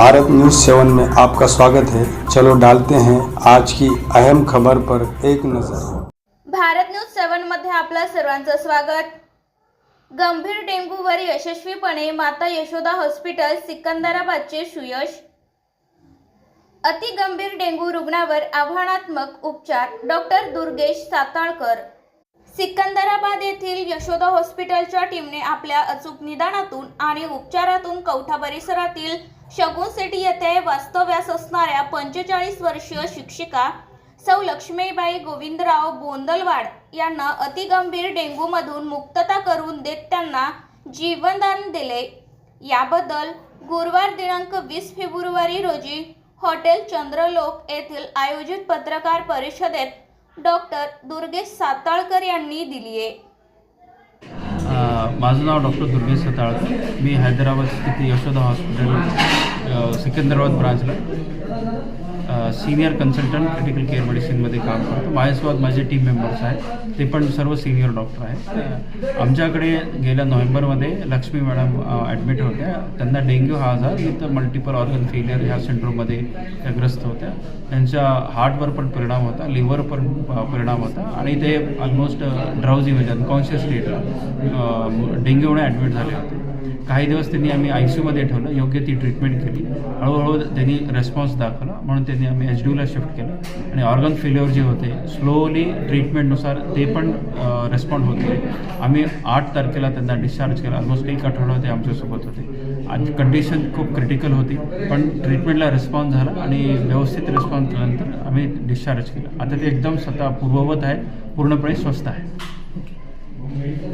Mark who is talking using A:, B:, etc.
A: Bharat news सेवन में आपका स्वागत है। चलो डालते हैं आज की अहम खबर पर एक नजर।
B: भारत न्यूज सेवनमध्ये आपलं सर्वांचं स्वागत. गंभीर डेंग्यूवर यशस्वीपणे माता यशोदा हॉस्पिटल सिकंदराबादचे सुयश. अति गंभीर डेंगू रुग्णावर आव्हानात्मक उपचार डॉक्टर दुर्गेश साताळकर. सिकंदराबाद येथील यशोदा हॉस्पिटलच्या टीमने आपल्या अचूक निदानातून आणि उपचारातून कौठा परिसरातील शगुन सिटी येथे वास्तव्यास असणाऱ्या पंचेचाळीस वर्षीय शिक्षिका सौ लक्ष्मीबाई गोविंदराव बोंदलवाड यांना अतिगंभीर डेंग्यूमधून मुक्तता करून देत त्यांना जीवनदान दिले. याबद्दल गुरुवार दिनांक वीस फेब्रुवारी रोजी हॉटेल चंद्रलोक येथील आयोजित पत्रकार परिषदेत डॉक्टर दुर्गेश साताळकर यांनी दिली आहे
C: माझं नाव डॉक्टर दुर्गेश सताळकर मी हैदराबाद स्थित यशोदा हॉस्पिटल सिकंदराबाद ब्रांचला. सिनियर कन्सल्टंट क्रिटिकल केअर मेडिसिनमध्ये काम करतो. माझ्यासोबत माझे टीम मेंबर्स आहेत. ते पण सर्व सिनियर डॉक्टर आहेत. आमच्याकडे गेल्या नोव्हेंबरमध्ये लक्ष्मी मॅडम ॲडमिट होत्या. त्यांना डेंग्यू हा आजार विथ मल्टिपल ऑर्गन फेलियर ह्या सिंड्रोममध्ये त्या ग्रस्त होत्या. त्यांच्या हार्टवर पण परिणाम होता लिव्हर पण परिणाम होता. आणि ते ऑलमोस्ट ड्राउझी म्हणजे अनकॉन्शियस स्टेटला डेंग्यूमुळे ॲडमिट झाले होते. काही दिवस त्यांनी आम्ही आय सी यूमध्ये ठेवलं योग्य ती ट्रीटमेंट केली. हळूहळू त्यांनी रेस्पॉन्स दाखवला म्हणून त्यांनी आम्ही एच ड्यूला शिफ्ट केलं. आणि ऑर्गन फेल्युअर जे होते स्लोली ट्रीटमेंटनुसार ते पण रेस्पॉन्ड होते आम्ही आठ तारखेला त्यांना डिस्चार्ज केला. ऑलमोस्ट एक आठवडा ते आमच्यासोबत होते. आज कंडिशन खूप क्रिटिकल होती पण ट्रीटमेंटला रिस्पॉन्स झाला आणि व्यवस्थित रिस्पॉन्स केल्यानंतर आम्ही डिस्चार्ज केला. आता ते एकदम स्वतः पूर्ववत आहे पूर्णपणे स्वस्त आहे. थँक्यू